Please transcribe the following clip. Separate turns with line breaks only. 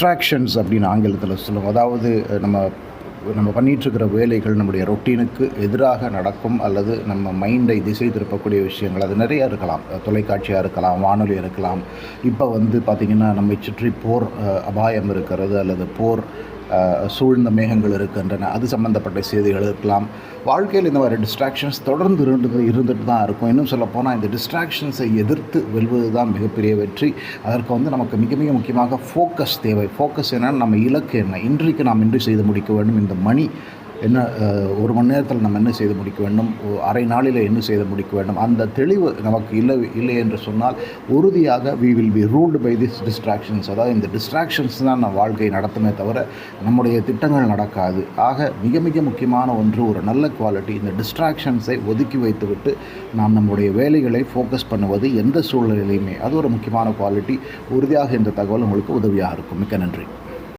Distractions அப்படின்னு ஆங்கிலத்தில் சொல்லுவோம். அதாவது நம்ம நம்ம பண்ணிகிட்ருக்கிற வேலைகள் நம்முடைய ரொட்டீனுக்கு எதிராக நடக்கும் அல்லது நம்ம மைண்டை திசை திருப்பக்கூடிய விஷயங்கள். அது நிறைய இருக்கலாம். தொலைக்காட்சியாக இருக்கலாம் வானொலி இருக்கலாம். இப்போ வந்து பார்த்திங்கன்னா நம்மை சுற்றி போர் அபாயம் இருக்கிறது அல்லது போர் சூழ்ந்த மேகங்கள் இருக்கின்றன. அது சம்மந்தப்பட்ட செய்திகள் இருக்கலாம். வாழ்க்கையில் இந்த மாதிரி டிஸ்ட்ராக்ஷன்ஸ் தொடர்ந்து இருந்து இருந்துட்டு தான் இருக்கும். இன்னும் சொல்லப்போனால் இந்த டிஸ்ட்ராக்ஷன்ஸை எதிர்த்து வெல்வது தான் மிகப்பெரிய வெற்றி. அதற்கு வந்து நமக்கு மிக மிக முக்கியமாக ஃபோக்கஸ் தேவை. ஃபோக்கஸ் என்னென்னா நம்ம இலக்கு என்ன? இன்றைக்கு நாம் இன்று செய்து முடிக்க வேண்டும். இந்த மணி என்ன ஒரு மணி நேரத்தில் நம்ம என்ன செய்து முடிக்க வேண்டும்? அரை நாளில் என்ன செய்து முடிக்க வேண்டும்? அந்த தெளிவு நமக்கு இல்லை இல்லை என்று சொன்னால் உறுதியாக we will be ruled by this distractions அதாவது இந்த டிஸ்ட்ராக்ஷன்ஸ் தான் நம்ம வாழ்க்கையை நடத்துமே தவிர நம்முடைய திட்டங்கள் நடக்காது. ஆக மிக மிக முக்கியமான ஒன்று ஒரு நல்ல குவாலிட்டி இந்த டிஸ்ட்ராக்ஷன்ஸை ஒதுக்கி வைத்துவிட்டு நாம் நம்முடைய வேலைகளை ஃபோக்கஸ் பண்ணுவது எந்த சூழ்நிலையிலையுமே அது ஒரு முக்கியமான குவாலிட்டி உறுதியாக இந்த தகவல் உங்களுக்கு உதவியாக இருக்கும். மிக்க நன்றி.